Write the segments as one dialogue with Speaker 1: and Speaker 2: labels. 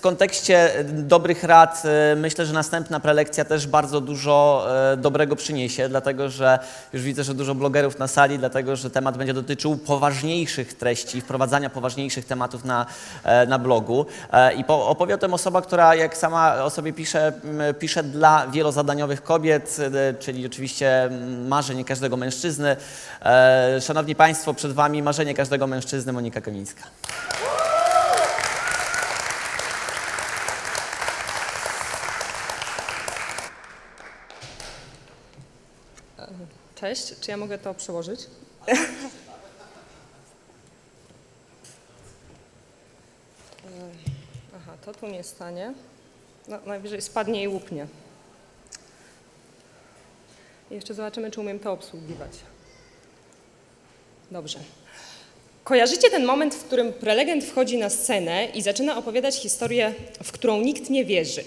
Speaker 1: w kontekście dobrych rad e, myślę, że następna prelekcja też bardzo dużo e, dobrego przyniesie, dlatego że już widzę, że dużo blogerów na sali, dlatego że temat będzie dotyczył poważniejszych treści, wprowadzania poważniejszych tematów na, e, na blogu. E, I po, opowie o tym osoba, która jak sama o sobie pisze, pisze dla wielozadaniowych kobiet, e, czyli oczywiście marzenie każdego mężczyzny. Szanowni Państwo, przed Wami marzenie każdego mężczyzny Monika Kamińska.
Speaker 2: Cześć, czy ja mogę to przełożyć? Aha, to tu nie stanie. No, najwyżej spadnie i łupnie. Jeszcze zobaczymy, czy umiem to obsługiwać. Dobrze. Kojarzycie ten moment, w którym prelegent wchodzi na scenę i zaczyna opowiadać historię, w którą nikt nie wierzy.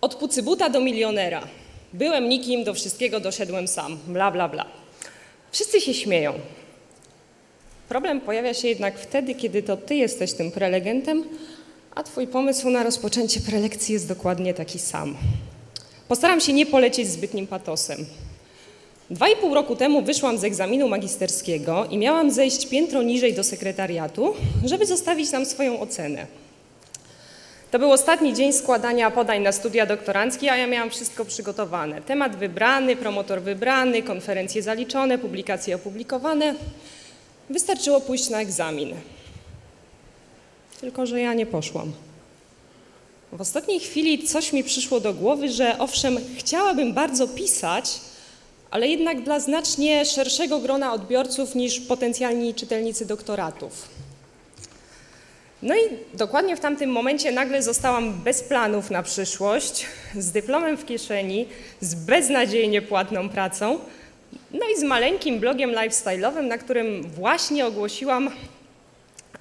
Speaker 2: Od pucybuta do milionera. Byłem nikim, do wszystkiego doszedłem sam. Bla, bla, bla. Wszyscy się śmieją. Problem pojawia się jednak wtedy, kiedy to ty jesteś tym prelegentem, a twój pomysł na rozpoczęcie prelekcji jest dokładnie taki sam. Postaram się nie polecieć zbytnim patosem. Dwa i pół roku temu wyszłam z egzaminu magisterskiego i miałam zejść piętro niżej do sekretariatu, żeby zostawić nam swoją ocenę. To był ostatni dzień składania podań na studia doktoranckie, a ja miałam wszystko przygotowane. Temat wybrany, promotor wybrany, konferencje zaliczone, publikacje opublikowane. Wystarczyło pójść na egzamin. Tylko, że ja nie poszłam. W ostatniej chwili coś mi przyszło do głowy, że owszem, chciałabym bardzo pisać, ale jednak dla znacznie szerszego grona odbiorców niż potencjalni czytelnicy doktoratów. No i dokładnie w tamtym momencie nagle zostałam bez planów na przyszłość, z dyplomem w kieszeni, z beznadziejnie płatną pracą, no i z maleńkim blogiem lifestyle'owym, na którym właśnie ogłosiłam,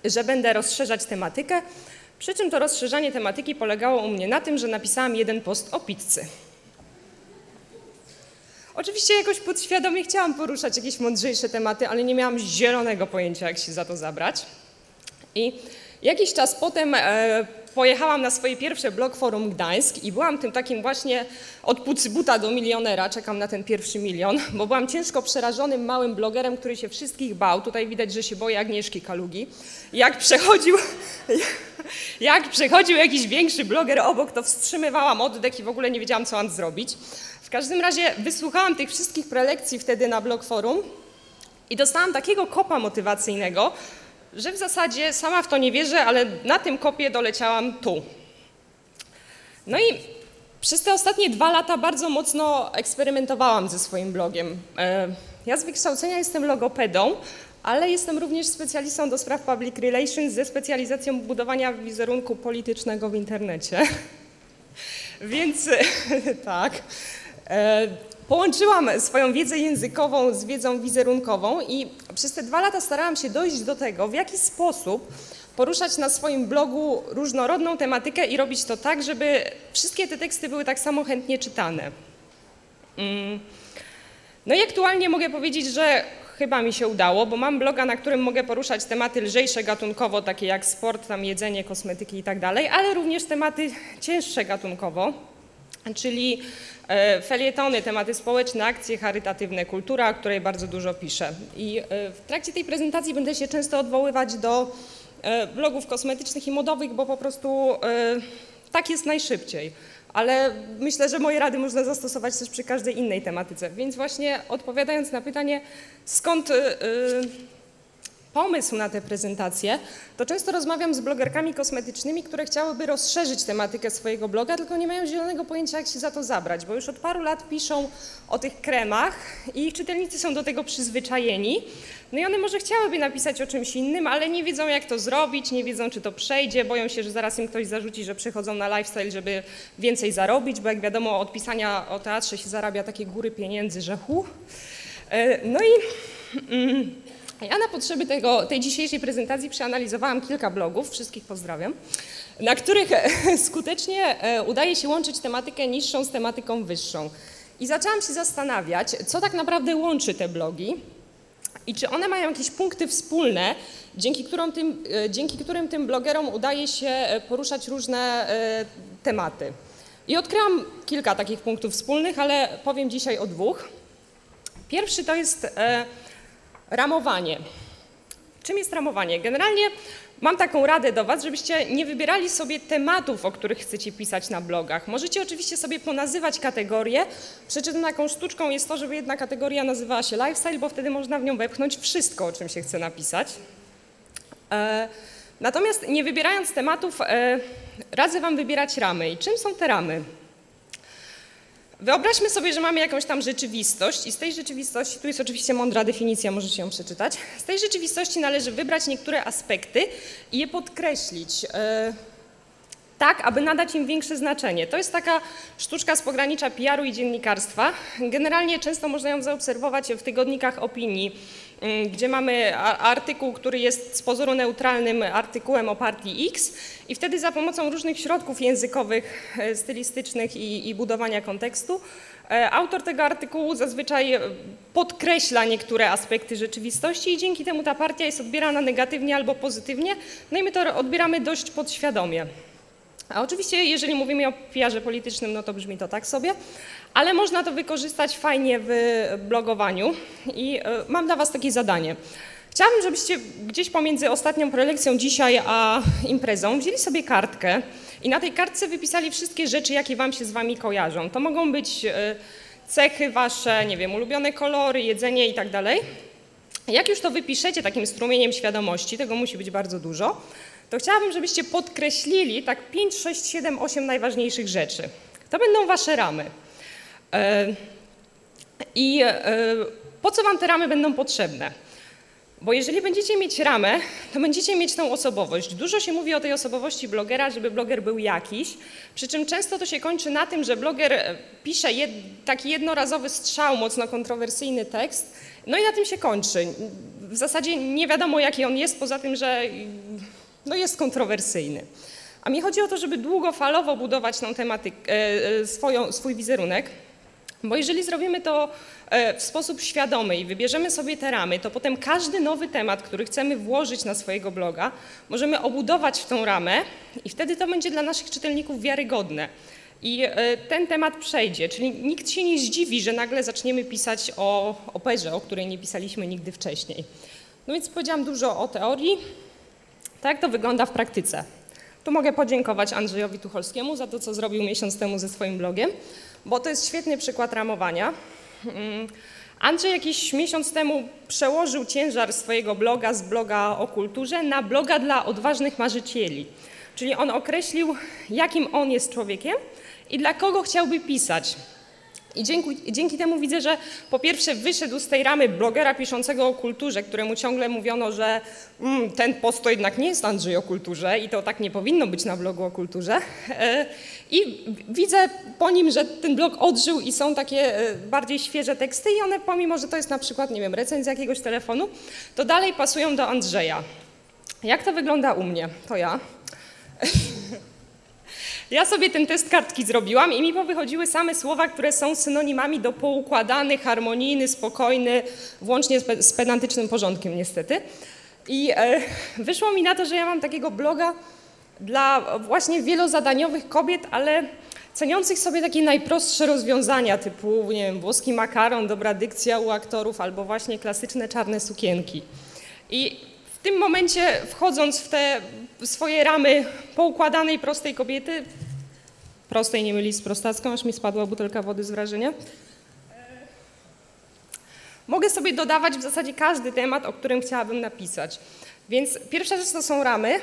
Speaker 2: że będę rozszerzać tematykę. Przy czym to rozszerzanie tematyki polegało u mnie na tym, że napisałam jeden post o pizzy. Oczywiście jakoś podświadomie chciałam poruszać jakieś mądrzejsze tematy, ale nie miałam zielonego pojęcia, jak się za to zabrać. I jakiś czas potem e, pojechałam na swoje pierwsze blog Forum Gdańsk i byłam tym takim właśnie od pucybuta do milionera, czekam na ten pierwszy milion, bo byłam ciężko przerażonym małym blogerem, który się wszystkich bał. Tutaj widać, że się boję Agnieszki Kalugi. Jak przechodził, jak przechodził jakiś większy bloger obok, to wstrzymywałam oddech i w ogóle nie wiedziałam, co mam zrobić. W każdym razie wysłuchałam tych wszystkich prelekcji wtedy na blog Forum i dostałam takiego kopa motywacyjnego, że w zasadzie sama w to nie wierzę, ale na tym kopie doleciałam tu. No i przez te ostatnie dwa lata bardzo mocno eksperymentowałam ze swoim blogiem. E, Ja z wykształcenia jestem logopedą, ale jestem również specjalistą do spraw public relations ze specjalizacją budowania wizerunku politycznego w internecie. Więc tak. Połączyłam swoją wiedzę językową z wiedzą wizerunkową i przez te dwa lata starałam się dojść do tego, w jaki sposób poruszać na swoim blogu różnorodną tematykę i robić to tak, żeby wszystkie te teksty były tak samo chętnie czytane. Mm. No i aktualnie mogę powiedzieć, że chyba mi się udało, bo mam bloga, na którym mogę poruszać tematy lżejsze gatunkowo, takie jak sport, tam jedzenie, kosmetyki i tak dalej, ale również tematy cięższe gatunkowo, czyli e, felietony, tematy społeczne, akcje charytatywne, kultura, o której bardzo dużo piszę. I e, w trakcie tej prezentacji będę się często odwoływać do e, blogów kosmetycznych i modowych, bo po prostu tak jest najszybciej. Ale myślę, że moje rady można zastosować też przy każdej innej tematyce. Więc właśnie odpowiadając na pytanie, skąd pomysł na tę prezentację, to często rozmawiam z blogerkami kosmetycznymi, które chciałyby rozszerzyć tematykę swojego bloga, tylko nie mają zielonego pojęcia, jak się za to zabrać, bo już od paru lat piszą o tych kremach i ich czytelnicy są do tego przyzwyczajeni. No i one może chciałyby napisać o czymś innym, ale nie wiedzą, jak to zrobić, nie wiedzą, czy to przejdzie, boją się, że zaraz im ktoś zarzuci, że przychodzą na lifestyle, żeby więcej zarobić, bo jak wiadomo, od pisania o teatrze się zarabia takie góry pieniędzy, że hu. E, No i... Mm, ja na potrzeby tego, tej dzisiejszej prezentacji przeanalizowałam kilka blogów, wszystkich pozdrawiam, na których skutecznie e, udaje się łączyć tematykę niższą z tematyką wyższą. I zaczęłam się zastanawiać, co tak naprawdę łączy te blogi i czy one mają jakieś punkty wspólne, dzięki, którym tym, e, dzięki którym tym blogerom udaje się e, poruszać różne e, tematy. I odkryłam kilka takich punktów wspólnych, ale powiem dzisiaj o dwóch. Pierwszy to jest ramowanie. Czym jest ramowanie? Generalnie mam taką radę do Was, żebyście nie wybierali sobie tematów, o których chcecie pisać na blogach. Możecie oczywiście sobie ponazywać kategorie, przy czym taką sztuczką jest to, żeby jedna kategoria nazywała się lifestyle, bo wtedy można w nią wepchnąć wszystko, o czym się chce napisać. E, natomiast nie wybierając tematów, e, radzę Wam wybierać ramy. I czym są te ramy? Wyobraźmy sobie, że mamy jakąś tam rzeczywistość i z tej rzeczywistości, tu jest oczywiście mądra definicja, możecie ją przeczytać, z tej rzeczywistości należy wybrać niektóre aspekty i je podkreślić. Yy, tak, aby nadać im większe znaczenie. To jest taka sztuczka z pogranicza PR-u i dziennikarstwa. Generalnie często można ją zaobserwować w tygodnikach opinii, gdzie mamy artykuł, który jest z pozoru neutralnym artykułem o partii X i wtedy za pomocą różnych środków językowych, e, stylistycznych i, i budowania kontekstu e, autor tego artykułu zazwyczaj e, podkreśla niektóre aspekty rzeczywistości i dzięki temu ta partia jest odbierana negatywnie albo pozytywnie, no i my to odbieramy dość podświadomie. A oczywiście, jeżeli mówimy o PR politycznym, no to brzmi to tak sobie, ale można to wykorzystać fajnie w blogowaniu i e, mam dla Was takie zadanie. Chciałabym, żebyście gdzieś pomiędzy ostatnią prelekcją dzisiaj a imprezą wzięli sobie kartkę i na tej kartce wypisali wszystkie rzeczy, jakie Wam się z Wami kojarzą. To mogą być e, cechy Wasze, nie wiem, ulubione kolory, jedzenie i tak dalej. Jak już to wypiszecie takim strumieniem świadomości, tego musi być bardzo dużo, to chciałabym, żebyście podkreślili tak 5, 6, 7, 8 najważniejszych rzeczy. To będą wasze ramy. E, I e, po co wam te ramy będą potrzebne? Bo jeżeli będziecie mieć ramę, to będziecie mieć tą osobowość. Dużo się mówi o tej osobowości blogera, żeby bloger był jakiś, przy czym często to się kończy na tym, że bloger e, pisze jed, taki jednorazowy strzał, mocno kontrowersyjny tekst, no i na tym się kończy. W zasadzie nie wiadomo, jaki on jest, poza tym, że no jest kontrowersyjny. A mi chodzi o to, żeby długofalowo budować tą tematykę, e, swoją, swój wizerunek, bo jeżeli zrobimy to e, w sposób świadomy i wybierzemy sobie te ramy, to potem każdy nowy temat, który chcemy włożyć na swojego bloga, możemy obudować w tą ramę i wtedy to będzie dla naszych czytelników wiarygodne. I e, ten temat przejdzie, czyli nikt się nie zdziwi, że nagle zaczniemy pisać o operze, o której nie pisaliśmy nigdy wcześniej. No więc powiedziałam dużo o teorii, tak to wygląda w praktyce. Tu mogę podziękować Andrzejowi Tucholskiemu za to, co zrobił miesiąc temu ze swoim blogiem, bo to jest świetny przykład ramowania. Mm, Andrzej jakiś miesiąc temu przełożył ciężar swojego bloga z bloga o kulturze na bloga dla odważnych marzycieli. Czyli on określił, jakim on jest człowiekiem i dla kogo chciałby pisać. I dzięki, dzięki, temu widzę, że po pierwsze wyszedł z tej ramy blogera piszącego o kulturze, któremu ciągle mówiono, że mm, ten post to jednak nie jest Andrzej o kulturze i to tak nie powinno być na blogu o kulturze. E, I widzę po nim, że ten blog odżył i są takie e, bardziej świeże teksty i one pomimo, że to jest na przykład, nie wiem, recenzja jakiegoś telefonu, to dalej pasują do Andrzeja. Jak to wygląda u mnie? To ja. Ja sobie ten test kartki zrobiłam i mi powychodziły same słowa, które są synonimami do poukładany, harmonijny, spokojny, włącznie z pedantycznym porządkiem niestety. I e, wyszło mi na to, że ja mam takiego bloga dla właśnie wielozadaniowych kobiet, ale ceniących sobie takie najprostsze rozwiązania typu, nie wiem, włoski makaron, dobra dykcja u aktorów albo właśnie klasyczne czarne sukienki. I w tym momencie, wchodząc w te swoje ramy poukładanej, prostej kobiety, prostej nie myli z prostacką, aż mi spadła butelka wody z wrażenia, mogę sobie dodawać w zasadzie każdy temat, o którym chciałabym napisać. Więc pierwsza rzecz to są ramy,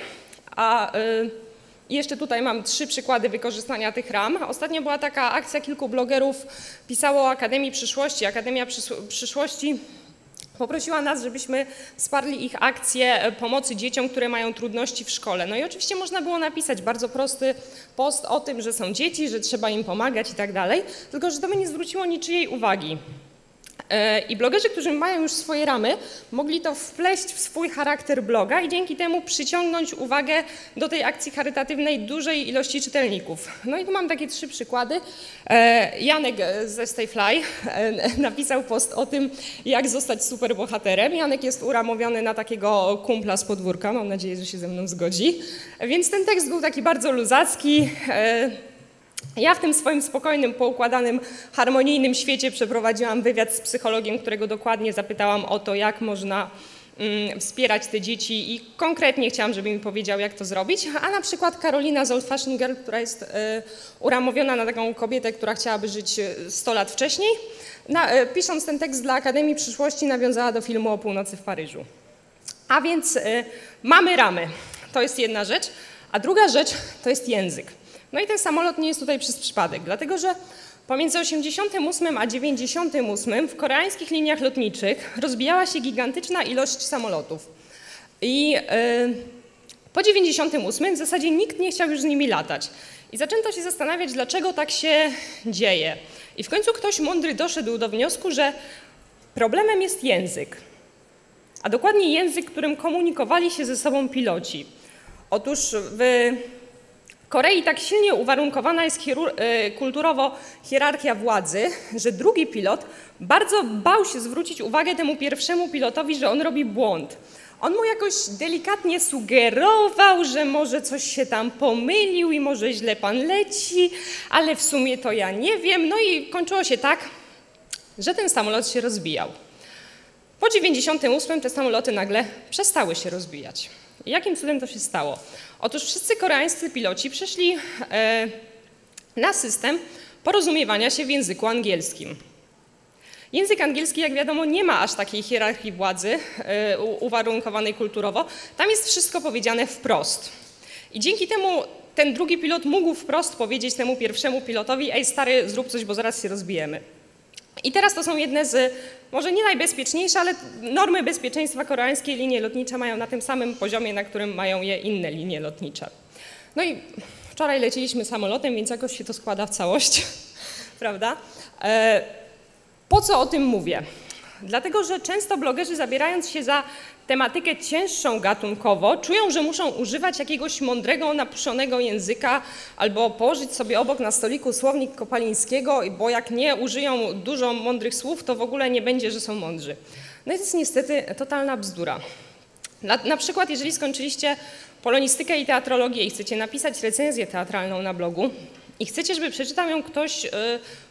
Speaker 2: a y, jeszcze tutaj mam trzy przykłady wykorzystania tych ram. Ostatnio była taka akcja, kilku blogerów pisało o Akademii Przyszłości. Akademia Przyszłości Poprosiła nas, żebyśmy wsparli ich akcję e, pomocy dzieciom, które mają trudności w szkole. No i oczywiście można było napisać bardzo prosty post o tym, że są dzieci, że trzeba im pomagać i tak dalej, tylko że to by nie zwróciło niczyjej uwagi. E, I blogerzy, którzy mają już swoje ramy, mogli to wpleść w swój charakter bloga i dzięki temu przyciągnąć uwagę do tej akcji charytatywnej dużej ilości czytelników. No i tu mam takie trzy przykłady. E, Janek ze Stayfly e, napisał post o tym, jak zostać superbohaterem. Janek jest uramowiony na takiego kumpla z podwórka, mam nadzieję, że się ze mną zgodzi. Więc ten tekst był taki bardzo luzacki. Ja w tym swoim spokojnym, poukładanym, harmonijnym świecie przeprowadziłam wywiad z psychologiem, którego dokładnie zapytałam o to, jak można mm, wspierać te dzieci i konkretnie chciałam, żeby mi powiedział, jak to zrobić. A na przykład Karolina z która jest y, uramowiona na taką kobietę, która chciałaby żyć 100 lat wcześniej, y, pisząc ten tekst dla Akademii Przyszłości nawiązała do filmu o północy w Paryżu. A więc mamy ramy. To jest jedna rzecz. A druga rzecz to jest język. No i ten samolot nie jest tutaj przez przypadek, dlatego że pomiędzy 88 a 98 w koreańskich liniach lotniczych rozbijała się gigantyczna ilość samolotów. I yy, po 98 w zasadzie nikt nie chciał już z nimi latać. I zaczęto się zastanawiać, dlaczego tak się dzieje. I w końcu ktoś mądry doszedł do wniosku, że problemem jest język. A dokładnie język, którym komunikowali się ze sobą piloci. Otóż w Korei tak silnie uwarunkowana jest e, kulturowo hierarchia władzy, że drugi pilot bardzo bał się zwrócić uwagę temu pierwszemu pilotowi, że on robi błąd. On mu jakoś delikatnie sugerował, że może coś się tam pomylił i może źle pan leci, ale w sumie to ja nie wiem. No i kończyło się tak, że ten samolot się rozbijał. Po 98 te samoloty nagle przestały się rozbijać. Jakim cudem to się stało? Otóż wszyscy koreańscy piloci przeszli e, na system porozumiewania się w języku angielskim. Język angielski, jak wiadomo, nie ma aż takiej hierarchii władzy e, uwarunkowanej kulturowo. Tam jest wszystko powiedziane wprost. I dzięki temu ten drugi pilot mógł wprost powiedzieć temu pierwszemu pilotowi: Ej, stary, zrób coś, bo zaraz się rozbijemy. I teraz to są jedne z, może nie najbezpieczniejsze, ale normy bezpieczeństwa koreańskie linie lotnicze mają na tym samym poziomie, na którym mają je inne linie lotnicze. No i wczoraj leciliśmy samolotem, więc jakoś się to składa w całość, prawda? E, po co o tym mówię? Dlatego, że często blogerzy zabierając się za tematykę cięższą gatunkowo, czują, że muszą używać jakiegoś mądrego, napuszonego języka albo położyć sobie obok na stoliku słownik Kopalińskiego, bo jak nie użyją dużo mądrych słów, to w ogóle nie będzie, że są mądrzy. No i to jest niestety totalna bzdura. Na, na przykład, jeżeli skończyliście polonistykę i teatrologię i chcecie napisać recenzję teatralną na blogu i chcecie, żeby przeczytał ją ktoś y,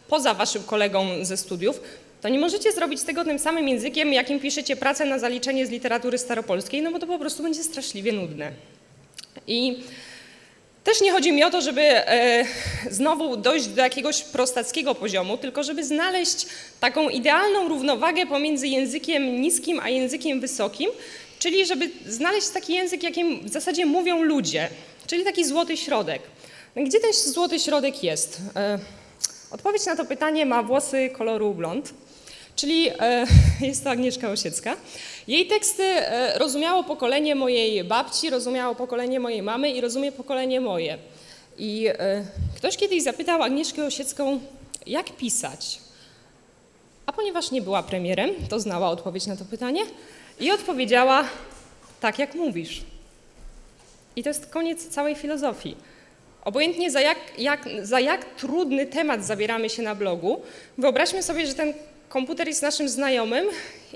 Speaker 2: poza waszym kolegą ze studiów, to nie możecie zrobić tego tym samym językiem, jakim piszecie pracę na zaliczenie z literatury staropolskiej, no bo to po prostu będzie straszliwie nudne. I też nie chodzi mi o to, żeby e, znowu dojść do jakiegoś prostackiego poziomu, tylko żeby znaleźć taką idealną równowagę pomiędzy językiem niskim a językiem wysokim, czyli żeby znaleźć taki język, jakim w zasadzie mówią ludzie, czyli taki złoty środek. No gdzie ten złoty środek jest? E, odpowiedź na to pytanie ma włosy koloru blond czyli e, jest to Agnieszka Osiecka. Jej teksty e, rozumiało pokolenie mojej babci, rozumiało pokolenie mojej mamy i rozumie pokolenie moje. I e, ktoś kiedyś zapytał Agnieszkę Osiecką, jak pisać? A ponieważ nie była premierem, to znała odpowiedź na to pytanie i odpowiedziała tak, jak mówisz. I to jest koniec całej filozofii. Obojętnie za jak, jak, za jak trudny temat zabieramy się na blogu, wyobraźmy sobie, że ten komputer jest naszym znajomym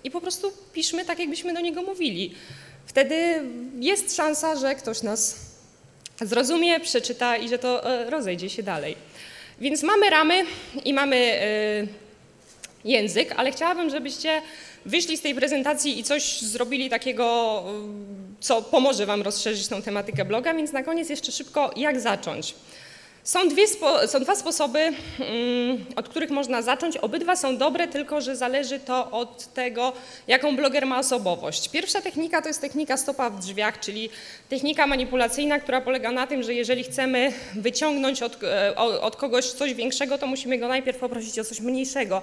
Speaker 2: i po prostu piszmy tak, jakbyśmy do niego mówili. Wtedy jest szansa, że ktoś nas zrozumie, przeczyta i że to e, rozejdzie się dalej. Więc mamy ramy i mamy e, język, ale chciałabym, żebyście wyszli z tej prezentacji i coś zrobili takiego, co pomoże Wam rozszerzyć tą tematykę bloga, więc na koniec jeszcze szybko, jak zacząć. Są, dwie są dwa sposoby, mm, od których można zacząć. Obydwa są dobre, tylko że zależy to od tego, jaką bloger ma osobowość. Pierwsza technika to jest technika stopa w drzwiach, czyli technika manipulacyjna, która polega na tym, że jeżeli chcemy wyciągnąć od, e, od kogoś coś większego, to musimy go najpierw poprosić o coś mniejszego.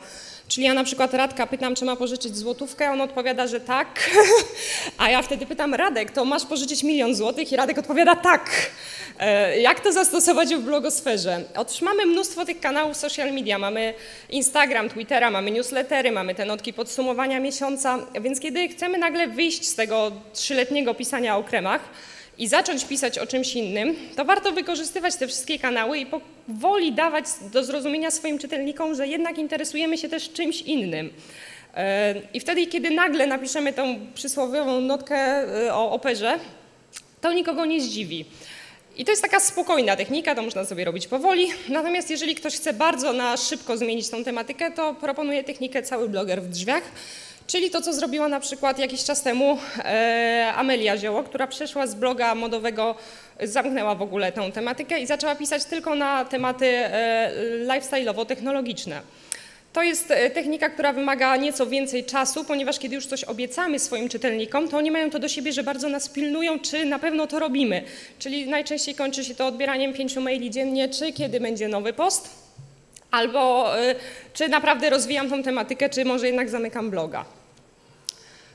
Speaker 2: Czyli ja na przykład Radka pytam, czy ma pożyczyć złotówkę, on odpowiada, że tak, a ja wtedy pytam Radek, to masz pożyczyć milion złotych i Radek odpowiada tak. E, jak to zastosować w blogu blogosferze? Otóż mamy mnóstwo tych kanałów social media, mamy Instagram, Twittera, mamy newslettery, mamy te notki podsumowania miesiąca, więc kiedy chcemy nagle wyjść z tego trzyletniego pisania o kremach i zacząć pisać o czymś innym, to warto wykorzystywać te wszystkie kanały i powoli dawać do zrozumienia swoim czytelnikom, że jednak interesujemy się też czymś innym. E, I wtedy, kiedy nagle napiszemy tą przysłowiową notkę e, o operze, to nikogo nie zdziwi. I to jest taka spokojna technika, to można sobie robić powoli. Natomiast jeżeli ktoś chce bardzo na szybko zmienić tą tematykę, to proponuję technikę cały bloger w drzwiach, czyli to, co zrobiła na przykład jakiś czas temu e, Amelia Zioło, która przeszła z bloga modowego, zamknęła w ogóle tę tematykę i zaczęła pisać tylko na tematy e, lifestyle'owo-technologiczne. To jest e, technika, która wymaga nieco więcej czasu, ponieważ kiedy już coś obiecamy swoim czytelnikom, to oni mają to do siebie, że bardzo nas pilnują, czy na pewno to robimy. Czyli najczęściej kończy się to odbieraniem pięciu maili dziennie, czy kiedy będzie nowy post, albo y, czy naprawdę rozwijam tą tematykę, czy może jednak zamykam bloga.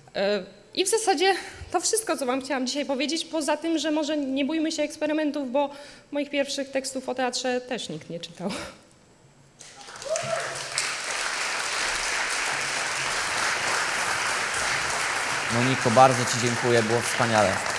Speaker 2: Y, I w zasadzie to wszystko, co Wam chciałam dzisiaj powiedzieć, poza tym, że może nie bójmy się eksperymentów, bo moich pierwszych tekstów o teatrze też nikt nie czytał.
Speaker 1: Moniko, bardzo Ci dziękuję, było wspaniale.